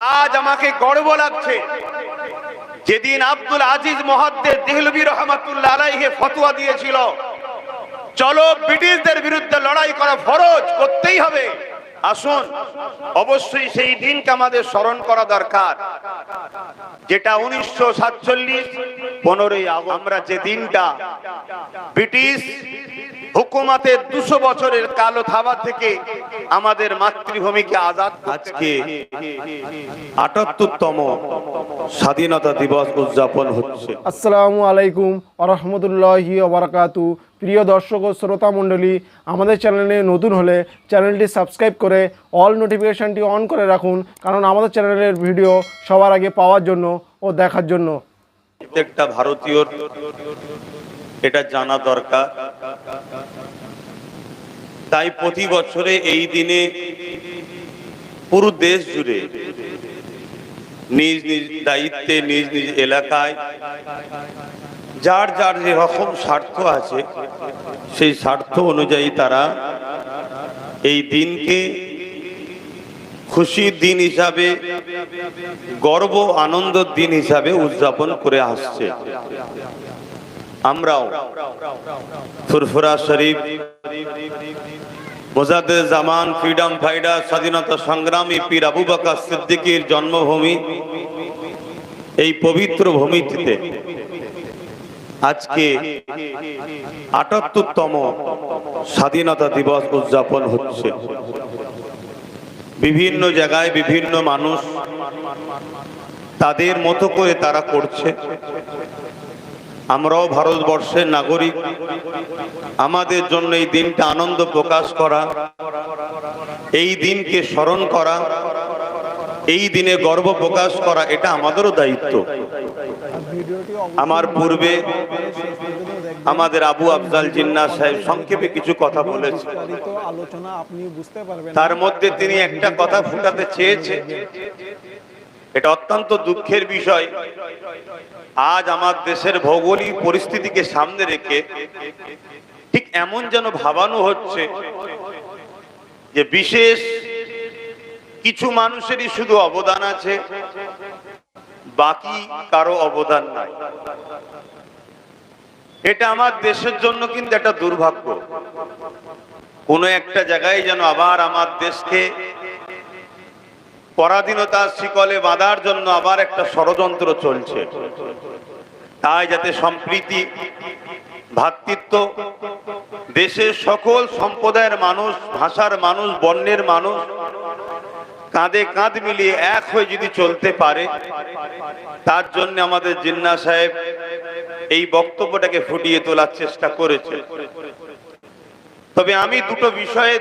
আজ আমাকে গর্ব লাগছে। যেদিন আব্দুল আজিজ মহাদ্দের দেহলবী রহমাতুল্লাহ আলাইহে ফতোয়া দিয়েছিল, চলো ব্রিটিশদের বিরুদ্ধে লড়াই করা ফরজ, করতেই হবে। আসুন, অবশ্যই সেই দিনকে আমাদের স্মরণ করা দরকার, যেটা উনিশশো সাতচল্লিশ পনেরোই আমরা যে দিনটা ব্রিটিশ হুকুমাতের দুশো বছরের কালো থাবা থেকে আমাদের মাতৃভূমিকে আজাদ আজকে আটাত্তরতম স্বাধীনতা দিবস উদযাপন হচ্ছে। আসসালামু আলাইকুম আরহামদুল্লাহি ওবরাকাতু প্রিয় দর্শক ও শ্রোতা মণ্ডলী আমাদের চ্যানেলে নতুন হলে চ্যানেলটি সাবস্ক্রাইব করে অল নোটিফিকেশানটি অন করে রাখুন কারণ আমাদের চ্যানেলের ভিডিও সবার আগে পাওয়ার জন্য ও দেখার জন্য। প্রত্যেকটা ভারতীয়র এটা জানা দরকার। তাই প্রতি বছরে এই দিনে পুরো দেশ জুড়ে নিজ নিজ দায়িত্বে, নিজ নিজ এলাকায় যার যার যে রকম স্বার্থ আছে, সেই স্বার্থ অনুযায়ী তারা এই দিনকে খুশির দিন হিসাবে, গর্ব, আনন্দের দিন হিসাবে উদযাপন করে আসছে। আমরাও। ফুরফুরা শরীফ মোজাদ্দের জামান, ফ্রিডম ফাইডার স্বাধীনতা সংগ্রামী পীর আবু বাকা সিদ্দিকীর জন্মভূমি, এই পবিত্র ভূমিতে আজকে আটাত্তরতম স্বাধীনতা দিবস উদযাপন হচ্ছে। বিভিন্ন জায়গায় বিভিন্ন মানুষ তাদের মতো করে তারা করছে। আমরাও ভারতবর্ষের নাগরিক। আমাদের জন্য এই দিনটা আনন্দ প্রকাশ করা, এই দিনকে স্মরণ করা, এই দিনে গর্ব প্রকাশ করা, এটা আমাদেরও দায়িত্ব। আমার পূর্বে আমাদের আবু আফজাল জিন্না সাহেব সংক্ষেপে কিছু কথা বলেছে। তার মধ্যে তিনি একটা কথা ফুটাতে চেয়েছে। এটা অত্যন্ত দুঃখের বিষয়। আজ আমার দেশের ভৌগোলিক পরিস্থিতিকে সামনে রেখে ঠিক এমন যেন ভাবানো হচ্ছে যে বিশেষ কিছু মানুষেরই শুধু অবদান আছে, বাকি কারও অবদান নাই। এটা আমার দেশের জন্য কিন্তু একটা দুর্ভাগ্য। কোনো একটা জায়গায় যেন আবার আমার দেশকে পরাধীনতার শিকলে বাঁধার জন্য আবার একটা ষড়যন্ত্র চলছে। তাই যাতে সম্প্রীতি ভ্রাতৃত্ব দেশের সকল সম্প্রদায়ের মানুষ, ভাষার মানুষ, বর্ণের মানুষ কাঁধে কাঁধ মিলিয়ে এক হয়ে যদি চলতে পারে, তার জন্য আমাদের জিন্না সাহেব এই বক্তব্যটাকে ফুটিয়ে তোলার চেষ্টা করেছে। তবে আমি দুটো বিষয়ে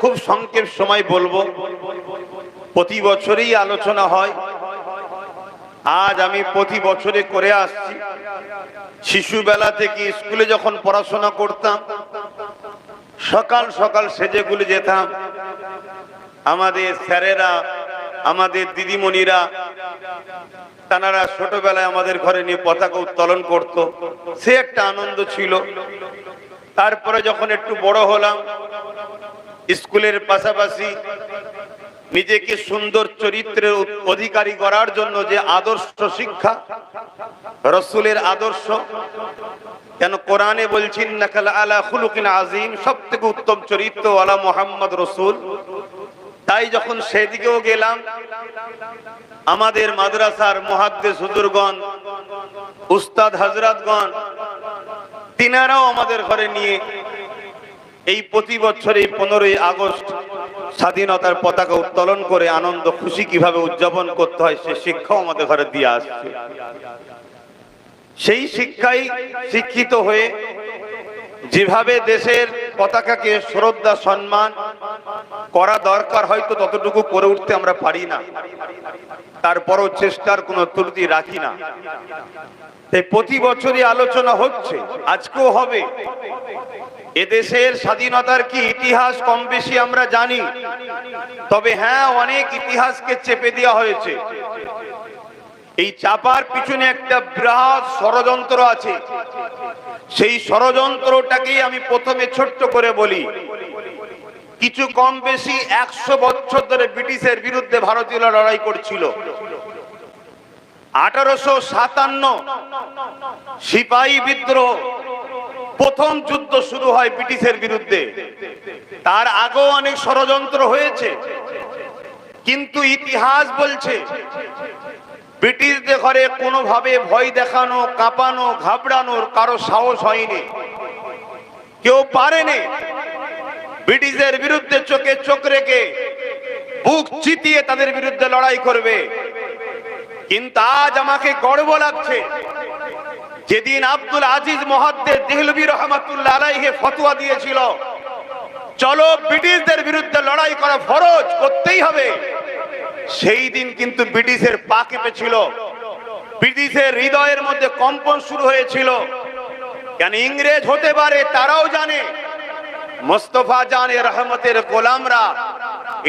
খুব সংক্ষেপ সময় বলব। প্রতি বছরেই আলোচনা হয়। আজ আমি প্রতি বছরে করে আসছি। শিশুবেলা থেকে স্কুলে যখন পড়াশোনা করতাম, সকাল সকাল সেজেগুলি যেতাম। আমাদের স্যারেরা, আমাদের দিদিমণিরা তানারা ছোটবেলায় আমাদের ঘরে নিয়ে পতাকা উত্তোলন করত। সে একটা আনন্দ ছিল। তারপরে যখন একটু বড় হলাম, স্কুলের পাশাপাশি নিজেকে সুন্দর চরিত্রের অধিকারী করার জন্য যে আদর্শ শিক্ষা, রসুলের আদর্শ, কেন কোরআনে বলছেন নাকাল আলা খুলুকিন আজিম সব থেকে উত্তম চরিত্র আলা মোহাম্মদ রসুল। তাই যখন সেদিকেও গেলাম, আমাদের মাদ্রাসার মহাদ্দেশ হুজুরগণ, উস্তাদ হাজরাতগণ, তিনারাও আমাদের ঘরে নিয়ে এই প্রতি বছর পনেরোই আগস্ট স্বাধীনতার পতাকা উত্তোলন করে আনন্দ, খুশি কীভাবে উদযাপন করতে হয়, সে শিক্ষাও আমাদের ঘরে দিয়ে আসছে। সেই শিক্ষাই শিক্ষিত হয়ে যেভাবে দেশের পতাকাকে শ্রদ্ধা, সম্মান করা দরকার, হয়তো ততটুকু করে উঠতে আমরা পারি না। তারপরও চেষ্টার কোনো ত্রুটি রাখি না। তাই প্রতি বছরই আলোচনা হচ্ছে, আজকেও হবে। এদেশের স্বাধীনতার কি ইতিহাস কম বেশি আমরা জানি, তবে হ্যাঁ অনেক ইতিহাসকে চেপে দেওয়া হয়েছে। এই চাপার পিছনে একটা বৃহৎ ষড়যন্ত্র আছে। সেই ষড়যন্ত্রটাকেই আমি প্রথমে ছোট্ট করে বলি। কিছু কম বেশি একশো বছর ধরে ব্রিটিশের বিরুদ্ধে ভারতীয়রা লড়াই করছিল। আঠারোশো সাতান্ন সিপাহী বিদ্রোহ প্রথম যুদ্ধ শুরু হয় ব্রিটিশের বিরুদ্ধে। তার আগেও অনেক ষড়যন্ত্র হয়েছে। কিন্তু ইতিহাস বলছে, ব্রিটিশদের ঘরে কোনোভাবে ভয় দেখানো, কাঁপানো, ঘাবড়ানোর কারও সাহস হয়নি। কেউ পারেনি ব্রিটিশের বিরুদ্ধে চোখে চোখ রেখে বুক চিতিয়ে তাদের বিরুদ্ধে লড়াই করবে। কিন্তু আজ আমাকে গর্ব লাগছে। যেদিন আব্দুল আজিজ মহাদ্দের দেহলবী রহমাতুল্লাহ আলাইহে ফতোয়া দিয়েছিল, চলো ব্রিটিশদের বিরুদ্ধে লড়াই করা ফরজ করতেই হবে। সেই দিন কিন্তু ব্রিটিশের পা কেঁপেছিল ব্রিটিশের হৃদয়ের মধ্যে কম্পন শুরু হয়েছিল। কেন ইংরেজ হতে পারে তারাও জানে। মোস্তফা জানে রহমতের গোলামরা,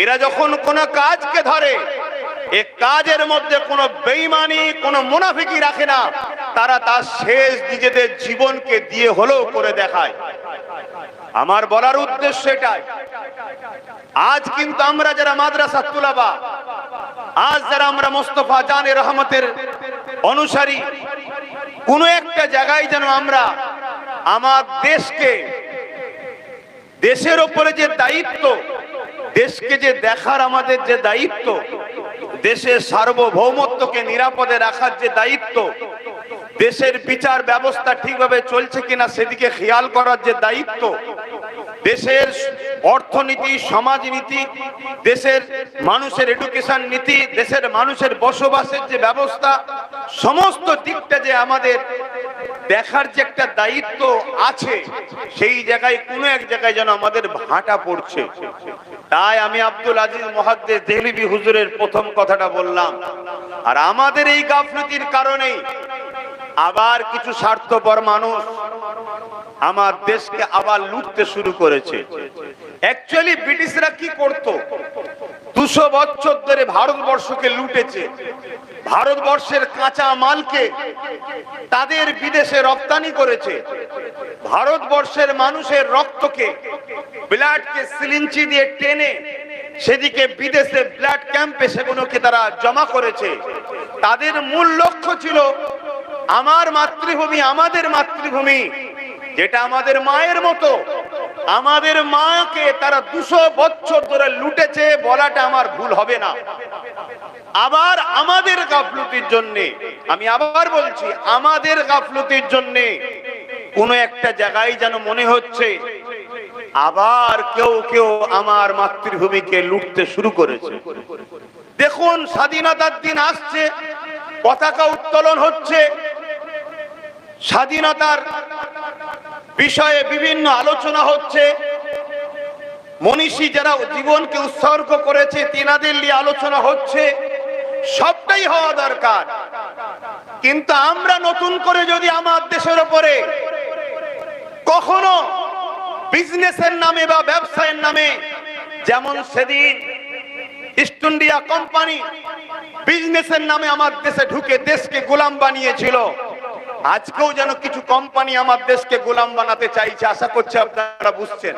এরা যখন কোন কাজকে ধরে এ কাজের মধ্যে কোনো বেইমানি কোনো মুনাফিকি রাখে না। তারা তার শেষ নিজেদের জীবনকে দিয়ে হলেও করে দেখায়। আমার বলার উদ্দেশ্য এটাই। আজ কিন্তু আমরা যারা মাদ্রাসা তুলাবা, আজ যারা আমরা মোস্তফা জানে রহমতের অনুসারী, কোন একটা জায়গায় যেন আমরা আমার দেশকে, দেশের ওপরে যে দায়িত্ব, দেশকে যে দেখার আমাদের যে দায়িত্ব দেশের সার্বভৌমত্বকে নিরাপদে রাখার যে দায়িত্ব, দেশের বিচার ব্যবস্থা ঠিকভাবে চলছে কিনা সেদিকে খেয়াল করার যে দায়িত্ব, দেশের অর্থনীতি, সমাজনীতি, দেশের মানুষের এডুকেশন নীতি, দেশের মানুষের বসবাসের যে ব্যবস্থা, সমস্ত দিকটা যে আমাদের দেখার যে একটা দায়িত্ব আছে, সেই জায়গায় কোনো এক জায়গায় যেন আমাদের ভাটা পড়ছে। তাই আমি আব্দুল আজিজ মহাদ্দেশ দেহলিবি হুজুরের প্রথম কথাটা বললাম। আর আমাদের এই গাফলতির কারণেই আবার কিছু স্বার্থপর মানুষ আমার দেশকে আবার লুটতে শুরু করেছে। অ্যাকচুয়ালি ব্রিটিশরা কি করত? দুশো বছর ধরে ভারতবর্ষকে লুটেছে। ভারতবর্ষের কাঁচা মালকে তাদের বিদেশে রপ্তানি করেছে। ভারতবর্ষের মানুষের রক্তকে ব্লাডকে সিলিঞ্চি দিয়ে টেনে সেদিকে বিদেশে ব্লাড ক্যাম্পে সেগুলোকে তারা জমা করেছে। তাদের মূল লক্ষ্য ছিল আমার মাতৃভূমি, আমাদের মাতৃভূমি, যেটা আমাদের মায়ের মতো আমাদের মাকে তারা দুশো বছর ধরে লুটেছে, বলাটা আমার ভুল হবে না। আবার আমাদের গাফলতির জন্য, আমি আবার বলছি, আমাদের গাফলতির জন্য কোন একটা জায়গায় যেন মনে হচ্ছে, আবার কেউ কেউ আমার মাতৃভূমিকে লুটতে শুরু করেছে। দেখুন, স্বাধীনতার দিন আসছে, পতাকা উত্তোলন হচ্ছে স্বাধীনতার বিষয়ে বিভিন্ন আলোচনা হচ্ছে। মনীষী যারা জীবনকে উৎসর্গ করেছে, তিনাদের নিয়ে আলোচনা হচ্ছে। সবটাই হওয়া দরকার। কিন্তু আমরা নতুন করে যদি আমার দেশের উপরে কখনো বিজনেসের নামে বা ব্যবসায়ের নামে, যেমন সেদিন ইস্ট ইন্ডিয়া কোম্পানি বিজনেসের নামে আমার দেশে ঢুকে দেশকে গোলাম বানিয়েছিল। আজকেও যেন কিছু কোম্পানি আমার দেশকে গোলাম বানাতে চাইছে, আশা করছে আপনারা বুঝছেন।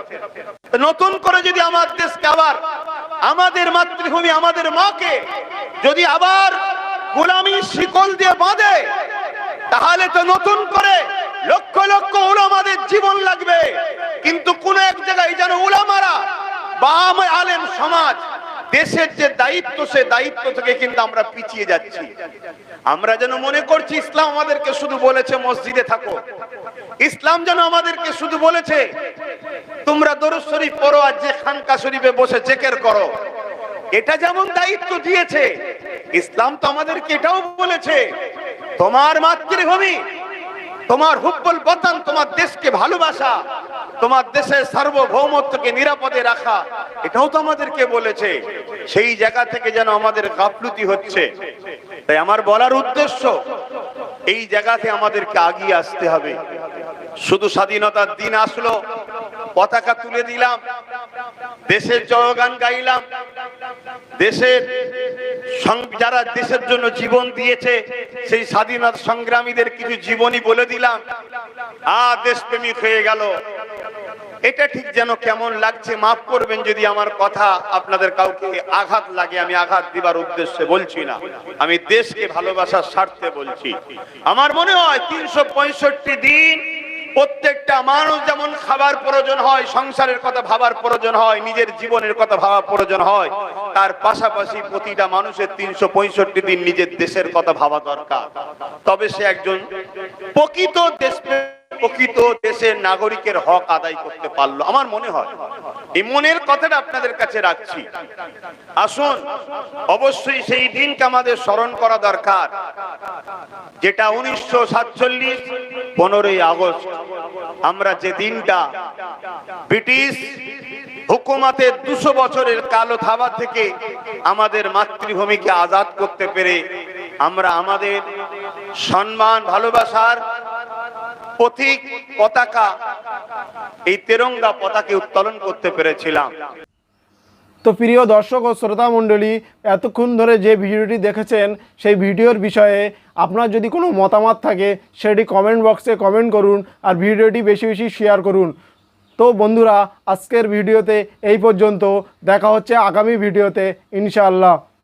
নতুন করে যদি আমার দেশকে আবার আমাদের মাতৃভূমি, আমাদের মাকে যদি আবার গোলামি শিকল দিয়ে বাঁধে, তাহলে তো নতুন করে লক্ষ লক্ষ উলামাদের জীবন লাগবে। কিন্তু কোন এক জায়গায় যেন উলামারা বা আলেম সমাজ দেশের যে দায়িত্ব, সে দায়িত্ব থেকে কিন্তু আমরা পিছিয়ে যাচ্ছি। আমরা যেন মনে করছি ইসলাম আমাদেরকে শুধু বলেছে মসজিদে থাকো। ইসলাম যেন আমাদেরকে শুধু বলেছে, তোমরা দরুদ শরীফ পড়ো আর যে খানকা শরীফে বসে জেকের করো। এটা যেমন দায়িত্ব দিয়েছে, ইসলাম তো আমাদেরকে এটাও বলেছে, তোমার মাতৃভূমি, তোমার হুব্বল বতন, তোমার দেশকে ভালোবাসা তোমার দেশের সার্বভৌমত্বকে নিরাপদে রাখা, এটাও তো আমাদেরকে বলেছে। সেই জায়গা থেকে যেন আমাদের গাফলুতি হচ্ছে। তাই আমার বলার উদ্দেশ্য, এই জায়গাতে আমাদেরকে আগিয়ে আসতে হবে। শুধু স্বাধীনতার দিন আসলো, পতাকা তুলে দিলাম, দেশের জয়গান গাইলাম, দেশের যারা দেশের জন্য জীবন দিয়েছে, সেই স্বাধীনতা সংগ্রামীদের কিছু জীবনী বলে দিলাম। আ দেশপ্রেমিক হয়ে গেল। এটা ঠিক যেন কেমন লাগছে, মাফ করবেন যদি আমার কথা আপনাদের কাউকে আঘাত লাগে, আমি আঘাত দিবার উদ্দেশ্যে বলছি না। আমি দেশকে ভালোবাসার স্বার্থে বলছি। আমার মনে হয় তিনশো পঁয়ষট্টি দিন প্রত্যেকটা মানুষ যেমন খাবার প্রয়োজন হয়, সংসারের কথা ভাবার প্রয়োজন হয়, নিজের জীবনের কথা ভাবা প্রয়োজন হয়, তার পাশাপাশি প্রতিটা মানুষের তিনশো পঁয়ষট্টি দিন নিজের দেশের কথা ভাবা দরকার। তবে সে একজন প্রকৃত দেশ প্রকৃত দেশের নাগরিকের হক আদায় করতে পারল। আমার মনে হয়, এই মনের কথাটা আপনাদের কাছে রাখছি। আসুন, অবশ্যই সেই দিনকে আমাদের স্মরণ করা দরকার, যেটা উনিশশো সাতচল্লিশ পনেরোই আগস্ট। আমরা যে দিনটা, ব্রিটিশ হুকুমাতের দুশো বছরের কালো থাবা থেকে আমাদের মাতৃভূমিকে আজাদ করতে পেরে আমরা আমাদের সম্মান, ভালোবাসার প্রতীক পতাকা। এই তেরঙ্গা পতাকে উত্তোলন করতে পেরেছিলাম। তো প্রিয় দর্শক ও শ্রোতা মণ্ডলী, এতক্ষণ ধরে যে ভিডিওটি দেখেছেন, সেই ভিডিওর বিষয়ে আপনার যদি কোনো মতামত থাকে, সেটি কমেন্ট বক্সে কমেন্ট করুন আর ভিডিওটি বেশি বেশি শেয়ার করুন। তো বন্ধুরা, আজকের ভিডিওতে এই পর্যন্ত। দেখা হচ্ছে আগামী ভিডিওতে, ইনশাআল্লাহ।